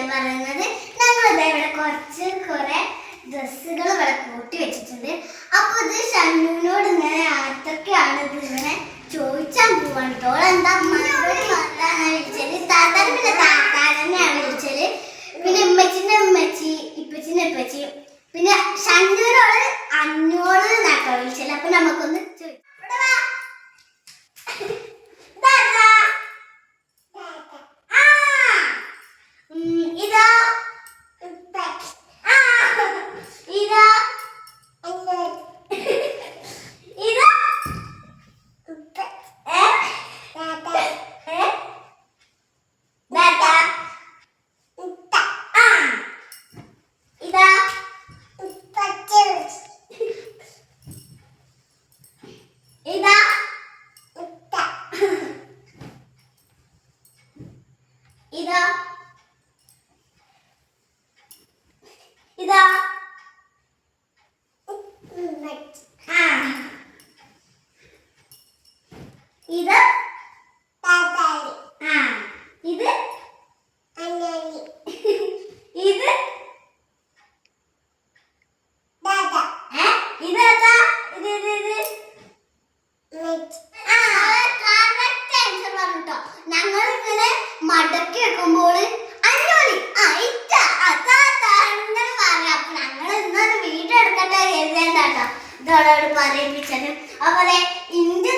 Video പറയുന്നത് ഞങ്ങൾ ഇവിടെ കുറച്ച് കുറെ ഡ്രസ്സുകൾ ഇവിടെ കൂട്ടി വെച്ചിട്ടുണ്ട്. അപ്പൊ ഇത് ഷണ്ണുവിനോട് ഇങ്ങനെ ആർക്കൊക്കെയാണ് ഇത് ഇങ്ങനെ ചോദിച്ചാൽ പോവാണ്. എന്താ മറുപടി പറഞ്ഞാണ് വിളിച്ചത്? താത്താൻ പിന്നെ താത്താൻ തന്നെയാണ് വിളിച്ചത്. പിന്നെ ഉമ്മച്ചിന്റെ ഉമ്മച്ചി ഇപ്പച്ചിന്റെ ഇപ്പച്ചി. പിന്നെ ഷണ്ണുവിനോട് അഞ്ഞോട് എന്നാട്ടോ വിളിച്ചത് അപ്പൊ നമുക്കൊന്ന് ചോദിക്കാം ഇവിടെ വാ. താത്താ. ആ. ഉം, ഇതാ ആ. ഇതാ ഇതാ ഏ? ഏ? താത്ത. ആ. ഇതാ ഇതാ ഇതാ. ഇതാ. ഇത് ആ ഇത് ഇത് ഏ? ഇതേതാ? ഇത് ഇത് ഇത് ആ, correct answer പറഞ്ഞു ട്ടോ. ഞങ്ങൾ ഇങ്ങനെ മടക്കി വെക്കുമ്പോൾ ഞങ്ങൾ ഇന്നൊരു എഴുതേണ്ടാട്ടോ ഇതോടോട് പറയിപ്പിച്ചത്. അതുപോലെ ഇന്ത്യ